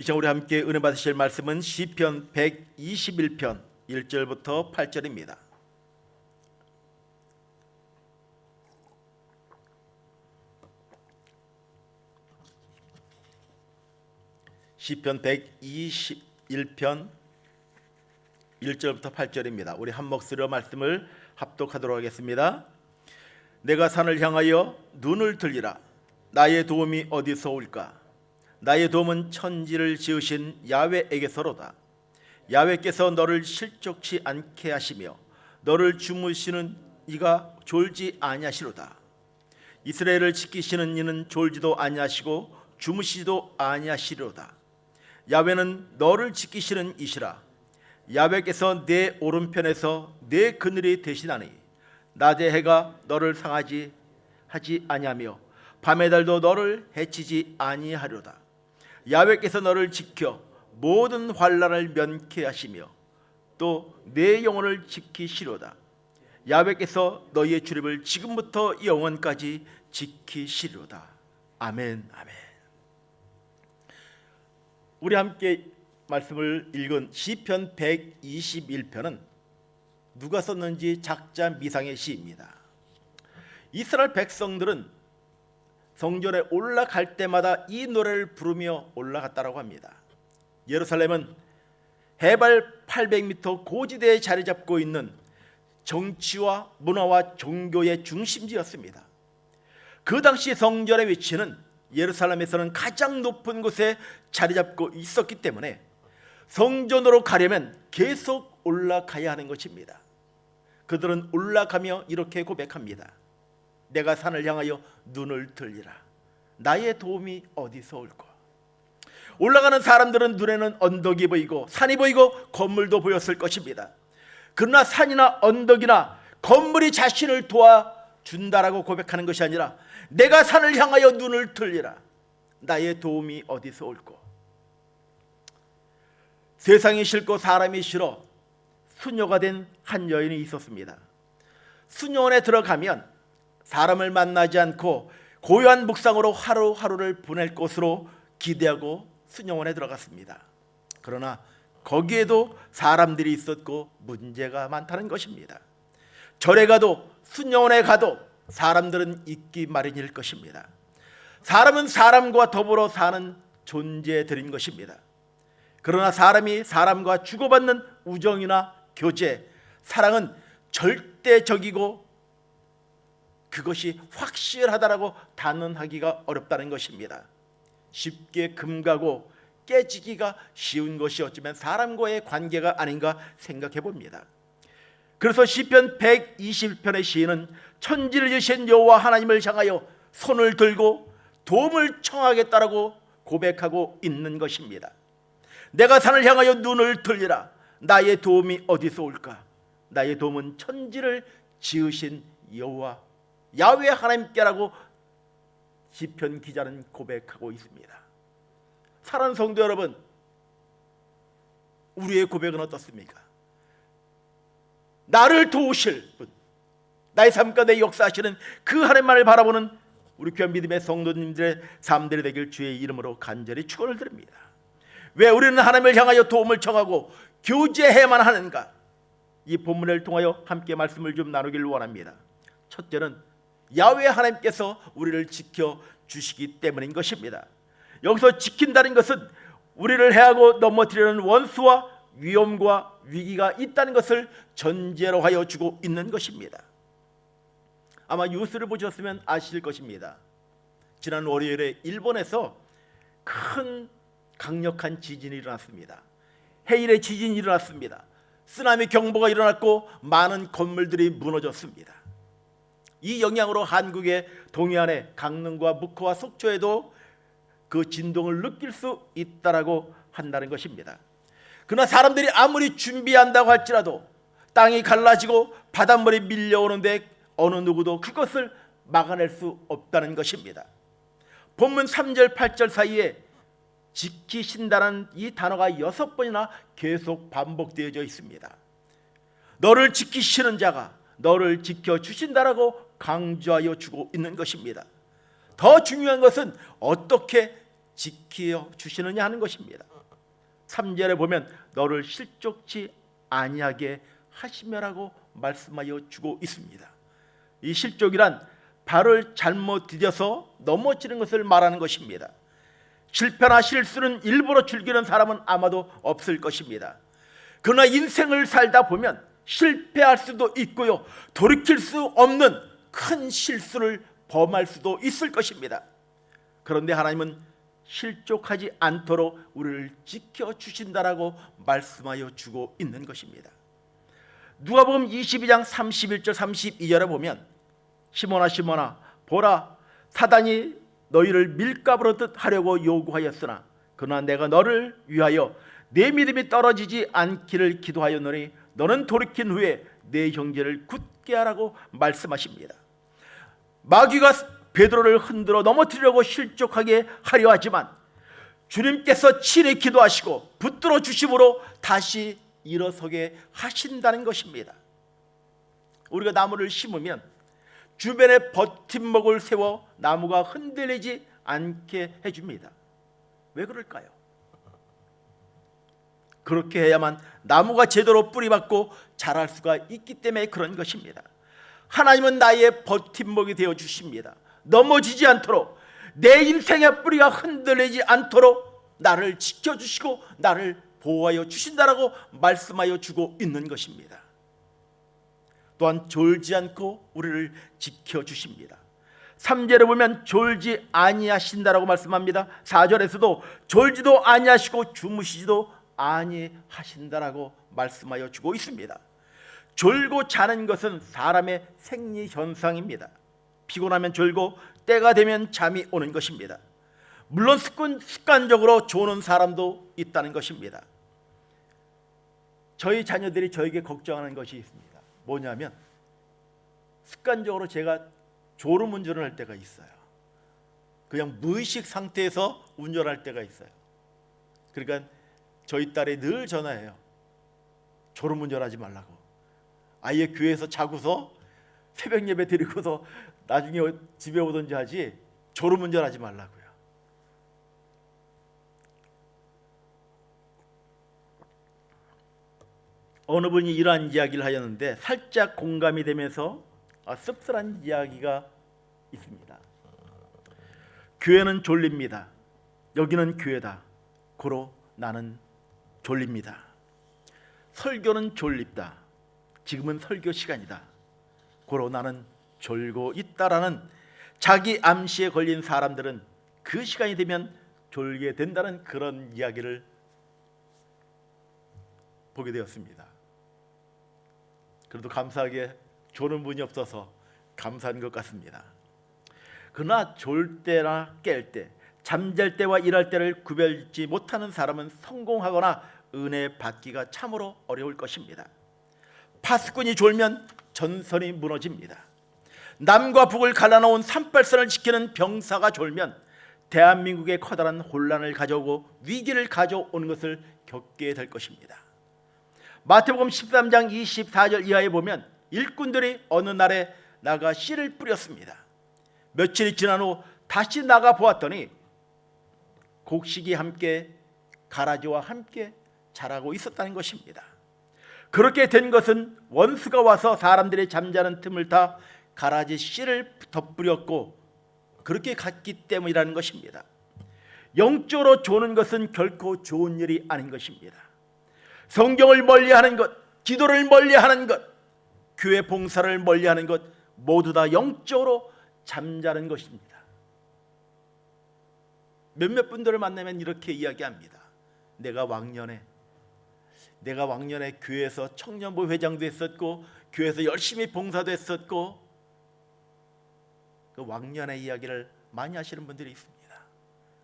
이제 우리 함께 은혜 받으실 말씀은 시편 121편 1절부터 8절입니다. 시편 121편 1절부터 8절입니다. 우리 한 목소리로 말씀을 합독하도록 하겠습니다. 내가 산을 향하여 눈을 들리라 나의 도움이 어디서 올까 나의 도움은 천지를 지으신 야훼에게서로다. 야훼께서 너를 실족치 않게 하시며 너를 주무시는 이가 졸지 아니하시로다. 이스라엘을 지키시는 이는 졸지도 아니하시고 주무시지도 아니하시리로다. 야훼는 너를 지키시는 이시라. 야훼께서 내 오른편에서 내 그늘이 되시나니 낮의 해가 너를 상하지 하지 아니하며 밤의 달도 너를 해치지 아니하리로다 야훼께서 너를 지켜 모든 환란을 면케 하시며 또 내 영혼을 지키시로다. 야훼께서 너희의 출입을 지금부터 영원까지 지키시리로다. 아멘 아멘. 우리 함께 말씀을 읽은 시편 121편은 누가 썼는지 작자 미상의 시입니다. 이스라엘 백성들은 성전에 올라갈 때마다 이 노래를 부르며 올라갔다라고 합니다. 예루살렘은 해발 800m 고지대에 자리 잡고 있는 정치와 문화와 종교의 중심지였습니다. 그 당시 성전의 위치는 예루살렘에서는 가장 높은 곳에 자리 잡고 있었기 때문에 성전으로 가려면 계속 올라가야 하는 것입니다. 그들은 올라가며 이렇게 고백합니다. 내가 산을 향하여 눈을 들리라. 나의 도움이 어디서 올까? 올라가는 사람들은 눈에는 언덕이 보이고 산이 보이고 건물도 보였을 것입니다. 그러나 산이나 언덕이나 건물이 자신을 도와준다라고 고백하는 것이 아니라 내가 산을 향하여 눈을 들리라. 나의 도움이 어디서 올까? 세상이 싫고 사람이 싫어 수녀가 된 한 여인이 있었습니다. 수녀원에 들어가면 사람을 만나지 않고 고요한 묵상으로 하루하루를 보낼 것으로 기대하고 수녀원에 들어갔습니다. 그러나 거기에도 사람들이 있었고 문제가 많다는 것입니다. 절에 가도 수녀원에 가도 사람들은 있기 마련일 것입니다. 사람은 사람과 더불어 사는 존재들인 것입니다. 그러나 사람이 사람과 주고받는 우정이나 교제, 사랑은 절대적이고 그것이 확실하다라고 단언하기가 어렵다는 것입니다. 쉽게 금가고 깨지기가 쉬운 것이 어쩌면 사람과의 관계가 아닌가 생각해 봅니다. 그래서 시편 120편의 시인은 천지를 지으신 여호와 하나님을 향하여 손을 들고 도움을 청하겠다라고 고백하고 있는 것입니다. 내가 산을 향하여 눈을 들리라. 나의 도움이 어디서 올까? 나의 도움은 천지를 지으신 여호와 야훼 하나님께라고 시편 기자는 고백하고 있습니다. 사랑하는 성도 여러분, 우리의 고백은 어떻습니까? 나를 도우실 분, 나의 삶 가운데 역사하시는 그 하나님만을 바라보는 우리 귀한 믿음의 성도님들의 삶들이 되길 주의 이름으로 간절히 축원을 드립니다. 왜 우리는 하나님을 향하여 도움을 청하고 교제해야만 하는가? 이 본문을 통하여 함께 말씀을 좀 나누기를 원합니다. 첫째는 야훼 하나님께서 우리를 지켜 주시기 때문인 것입니다. 여기서 지킨다는 것은 우리를 해하고 넘어뜨리는 원수와 위험과 위기가 있다는 것을 전제로 하여 주고 있는 것입니다. 아마 뉴스를 보셨으면 아실 것입니다. 지난 월요일에 일본에서 큰 강력한 지진이 일어났습니다. 해일의 지진이 일어났습니다. 쓰나미 경보가 일어났고 많은 건물들이 무너졌습니다. 이 영향으로 한국의 동해안의 강릉과 묵호와 속초에도 그 진동을 느낄 수 있다라고 한다는 것입니다. 그러나 사람들이 아무리 준비한다고 할지라도 땅이 갈라지고 바닷물이 밀려오는데 어느 누구도 그것을 막아낼 수 없다는 것입니다. 본문 3절 8절 사이에 지키신다는 이 단어가 여섯 번이나 계속 반복되어져 있습니다. 너를 지키시는 자가 너를 지켜 주신다라고 강조하여 주고 있는 것입니다. 더 중요한 것은 어떻게 지키어 주시느냐 하는 것입니다. 3절에 보면 너를 실족치 아니하게 하시며라고 말씀하여 주고 있습니다. 이 실족이란 발을 잘못 디뎌서 넘어지는 것을 말하는 것입니다. 실패나 실수는 일부러 즐기는 사람은 아마도 없을 것입니다. 그러나 인생을 살다 보면 실패할 수도 있고요. 돌이킬 수 없는 큰 실수를 범할 수도 있을 것입니다. 그런데 하나님은 실족하지 않도록 우리를 지켜 주신다라고 말씀하여 주고 있는 것입니다. 누가복음 22장 31절 32절에 보면 시몬아 시몬아 보라 사단이 너희를 밀가부로 듯 하려고 요구하였으나 그러나 내가 너를 위하여 내 믿음이 떨어지지 않기를 기도하였노니 너는 돌이킨 후에 내 형제를 굳게 하라고 말씀하십니다. 마귀가 베드로를 흔들어 넘어뜨리려고 실족하게 하려 하지만 주님께서 친히 기도하시고 붙들어 주심으로 다시 일어서게 하신다는 것입니다. 우리가 나무를 심으면 주변에 버팀목을 세워 나무가 흔들리지 않게 해줍니다. 왜 그럴까요? 그렇게 해야만 나무가 제대로 뿌리받고 자랄 수가 있기 때문에 그런 것입니다. 하나님은 나의 버팀목이 되어 주십니다. 넘어지지 않도록 내 인생의 뿌리가 흔들리지 않도록 나를 지켜 주시고 나를 보호하여 주신다라고 말씀하여 주고 있는 것입니다. 또한 졸지 않고 우리를 지켜 주십니다. 3절에 보면 졸지 아니하신다라고 말씀합니다. 4절에서도 졸지도 아니하시고 주무시지도 아니하신다라고 말씀하여 주고 있습니다. 졸고 자는 것은 사람의 생리 현상입니다. 피곤하면 졸고 때가 되면 잠이 오는 것입니다. 물론 습관, 습관적으로 조는 사람도 있다는 것입니다. 저희 자녀들이 저에게 걱정하는 것이 있습니다. 뭐냐면 습관적으로 제가 졸음 운전을 할 때가 있어요. 그냥 무의식 상태에서 운전할 때가 있어요. 그러니까 저희 딸이 늘 전화해요. 졸음 운전하지 말라고. 아예 교회에서 자고서 새벽 예배 드리고서 나중에 집에 오든지 하지 졸음 운전하지 말라고요. 어느 분이 이러한 이야기를 하였는데 살짝 공감이 되면서 아, 씁쓸한 이야기가 있습니다. 교회는 졸립니다. 여기는 교회다. 고로 나는 졸립니다. 설교는 졸립다. 지금은 설교 시간이다. 고로 나는 졸고 있다라는 자기 암시에 걸린 사람들은 그 시간이 되면 졸게 된다는 그런 이야기를 보게 되었습니다. 그래도 감사하게 조는 분이 없어서 감사한 것 같습니다. 그러나 졸 때나 깰 때, 잠잘 때와 일할 때를 구별짓지 못하는 사람은 성공하거나 은혜 받기가 참으로 어려울 것입니다. 파수꾼이 졸면 전선이 무너집니다. 남과 북을 갈라놓은 산발선을 지키는 병사가 졸면 대한민국에 커다란 혼란을 가져오고 위기를 가져오는 것을 겪게 될 것입니다. 마태복음 13장 24절 이하에 보면 일꾼들이 어느 날에 나가 씨를 뿌렸습니다. 며칠이 지난 후 다시 나가 보았더니 곡식이 함께 가라지와 함께 자라고 있었다는 것입니다. 그렇게 된 것은 원수가 와서 사람들의 잠자는 틈을 타 가라지 씨를 덧뿌렸고 그렇게 갔기 때문이라는 것입니다. 영적으로 조는 것은 결코 좋은 일이 아닌 것입니다. 성경을 멀리하는 것, 기도를 멀리하는 것, 교회 봉사를 멀리하는 것 모두 다 영적으로 잠자는 것입니다. 몇몇 분들을 만나면 이렇게 이야기합니다. 내가 왕년에 내가 왕년에 교회에서 청년부 회장도 했었고 교회에서 열심히 봉사도 했었고 그 왕년의 이야기를 많이 하시는 분들이 있습니다.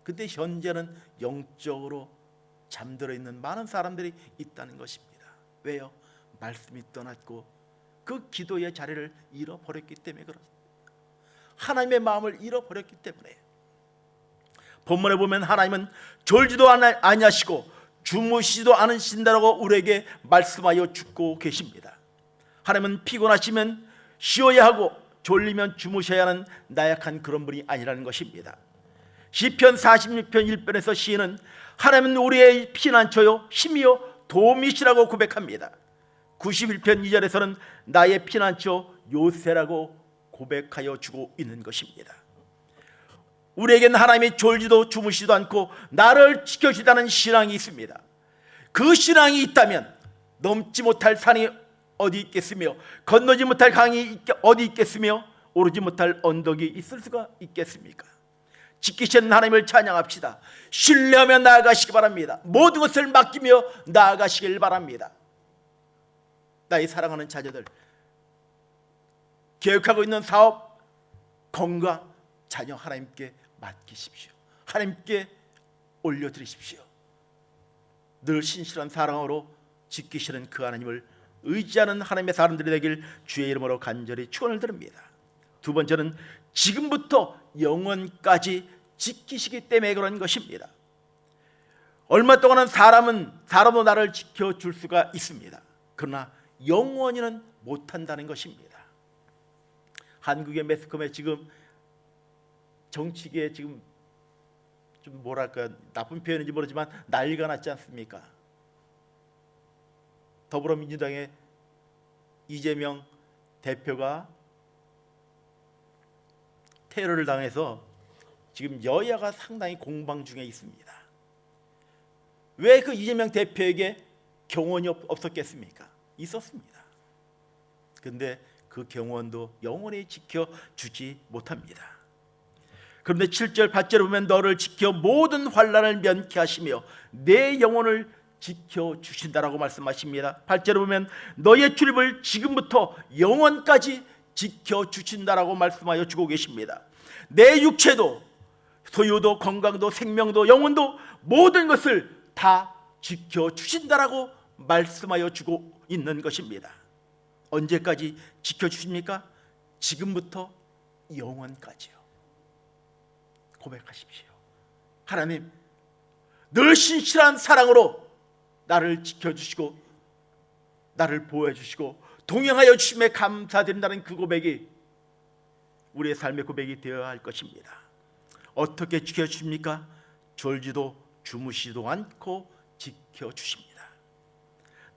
근데 현재는 영적으로 잠들어 있는 많은 사람들이 있다는 것입니다. 왜요? 말씀이 떠났고 그 기도의 자리를 잃어버렸기 때문에 그렇습니다. 하나님의 마음을 잃어버렸기 때문에 본문에 보면 하나님은 졸지도 아니하시고 주무시지도 않으신다라고 우리에게 말씀하여 주고 계십니다. 하나님은 피곤하시면 쉬어야 하고 졸리면 주무셔야 하는 나약한 그런 분이 아니라는 것입니다. 시편 46편 1편에서 시인은 하나님은 우리의 피난처요 힘이요 도움이시라고 고백합니다. 91편 2절에서는 나의 피난처 요새라고 고백하여 주고 있는 것입니다. 우리에게는 하나님이 졸지도 주무시지도 않고 나를 지켜주다는 신앙이 있습니다. 그 신앙이 있다면 넘지 못할 산이 어디 있겠으며 건너지 못할 강이 있- 어디 있겠으며 오르지 못할 언덕이 있을 수가 있겠습니까? 지키시는 하나님을 찬양합시다. 신뢰하며 나아가시기 바랍니다. 모든 것을 맡기며 나아가시길 바랍니다. 나의 사랑하는 자녀들 계획하고 있는 사업, 건강, 자녀 하나님께 맡기십시오. 하나님께 올려드리십시오. 늘 신실한 사랑으로 지키시는 그 하나님을 의지하는 하나님의 사람들이 되길 주의 이름으로 간절히 축원을 드립니다. 두 번째는 지금부터 영원까지 지키시기 때문에 그런 것입니다. 얼마 동안은 사람은 사람도 나를 지켜줄 수가 있습니다. 그러나 영원히는 못한다는 것입니다. 한국의 매스컴에 지금 정치계에 지금 좀 뭐랄까 나쁜 표현인지 모르지만 난리가 났지 않습니까? 더불어민주당의 이재명 대표가 테러를 당해서 지금 여야가 상당히 공방 중에 있습니다. 왜 그 이재명 대표에게 경원이 없- 없었겠습니까? 있었습니다. 근데 그 경원도 영원히 지켜주지 못합니다. 그런데 7절 8절에 보면 너를 지켜 모든 환란을 면케 하시며 내 영혼을 지켜 주신다라고 말씀하십니다. 8절에 보면 너의 출입을 지금부터 영원까지 지켜 주신다라고 말씀하여 주고 계십니다. 내 육체도 소유도 건강도 생명도 영혼도 모든 것을 다 지켜 주신다라고 말씀하여 주고 있는 것입니다. 언제까지 지켜 주십니까? 지금부터 영원까지요. 고백하십시오. 하나님, 늘 신실한 사랑으로 나를 지켜주시고 나를 보호해주시고 동행하여 주심에 감사드린다는 그 고백이 우리의 삶의 고백이 되어야 할 것입니다. 어떻게 지켜주십니까? 졸지도 주무시도 않고 지켜주십니다.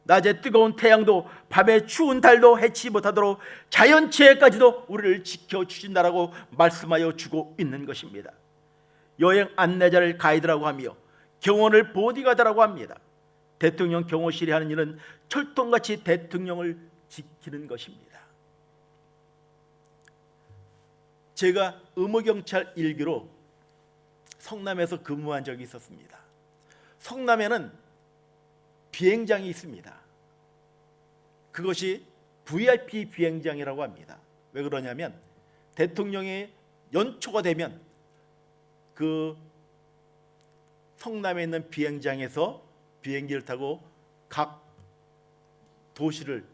낮에 뜨거운 태양도 밤에 추운 달도 해치 못하도록 자연체까지도 우리를 지켜주신다라고 말씀하여 주고 있는 것입니다. 여행 안내자를 가이드라고 하며 경호를 보디가드라고 합니다. 대통령 경호실이 하는 일은 철통같이 대통령을 지키는 것입니다. 제가 의무경찰 일기로 성남에서 근무한 적이 있었습니다. 성남에는 비행장이 있습니다. 그것이 VIP 비행장이라고 합니다. 왜 그러냐면 대통령의 연초가 되면 그 성남에 있는 비행장에서 비행기를 타고 각 도시를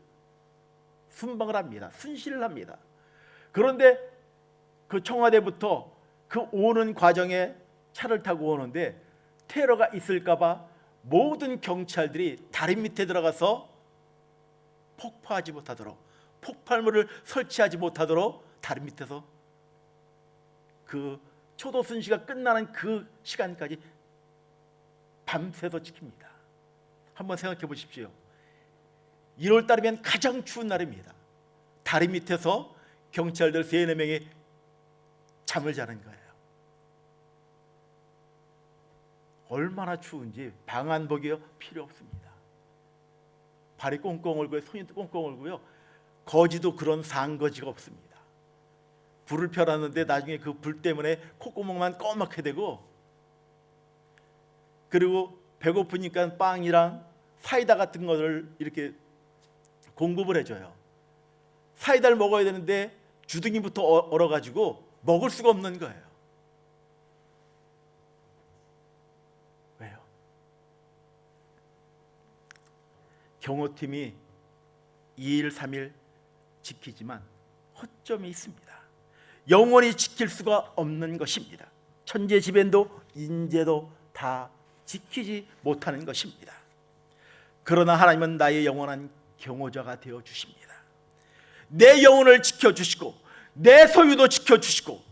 순방을 합니다. 순시를 합니다. 그런데 그 청와대부터 그 오는 과정에 차를 타고 오는데 테러가 있을까봐 모든 경찰들이 다리 밑에 들어가서 폭파하지 못하도록 폭발물을 설치하지 못하도록 다리 밑에서 그 초도 순시가 끝나는 그 시간까지 밤새서 지킵니다. 한번 생각해 보십시오. 1월 달이면 가장 추운 날입니다. 다리 밑에서 경찰들 세네 명이 잠을 자는 거예요. 얼마나 추운지 방한복이요 필요 없습니다. 발이 꽁꽁 얼고요, 손이 꽁꽁 얼고요. 거지도 그런 상거지가 없습니다. 불을 펴놨는데 나중에 그 불 때문에 콧구멍만 꺼맣게 되고 그리고 배고프니까 빵이랑 사이다 같은 것을 이렇게 공급을 해줘요. 사이다를 먹어야 되는데 주둥이부터 어- 얼어가지고 먹을 수가 없는 거예요. 왜요? 경호팀이 2일, 3일 지키지만 허점이 있습니다. 영원히 지킬 수가 없는 것입니다. 천재 지변도 인재도 다 지키지 못하는 것입니다. 그러나 하나님은 나의 영원한 경호자가 되어 주십니다. 내 영혼을 지켜 주시고 내 소유도 지켜 주시고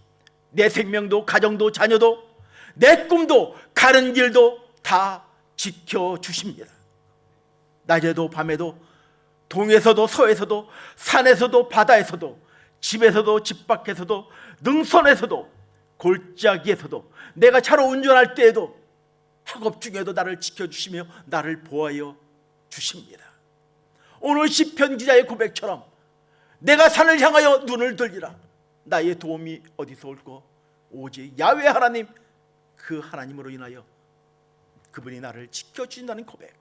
내 생명도 가정도 자녀도 내 꿈도 가는 길도 다 지켜 주십니다. 낮에도 밤에도 동에서도 서에서도 산에서도 바다에서도 집에서도 집 밖에서도 능선에서도 골짜기에서도 내가 차로 운전할 때에도 학업 중에도 나를 지켜주시며 나를 보호하여 주십니다. 오늘 시편 기자의 고백처럼 내가 산을 향하여 눈을 들리라 나의 도움이 어디서 올고 오직 야외 하나님 그 하나님으로 인하여 그분이 나를 지켜주신다는 고백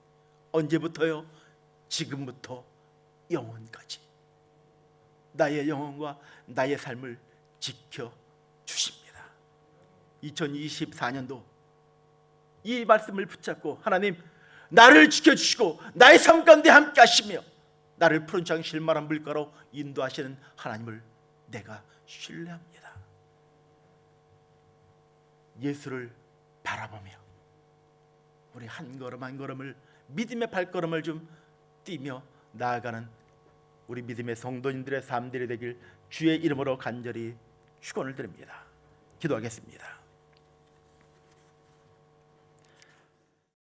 언제부터요? 지금부터 영원까지 나의 영혼과 나의 삶을 지켜 주십니다. 2024년도 이 말씀을 붙잡고 하나님 나를 지켜 주시고 나의 삶 가운데 함께 하시며 나를 푸른 창 실만한 물가로 인도하시는 하나님을 내가 신뢰합니다. 예수를 바라보며 우리 한 걸음 한 걸음을 믿음의 발걸음을 좀 뛰며 나아가는 우리 믿음의 성도님들의 삶들이 되길 주의 이름으로 간절히 축원을 드립니다. 기도하겠습니다.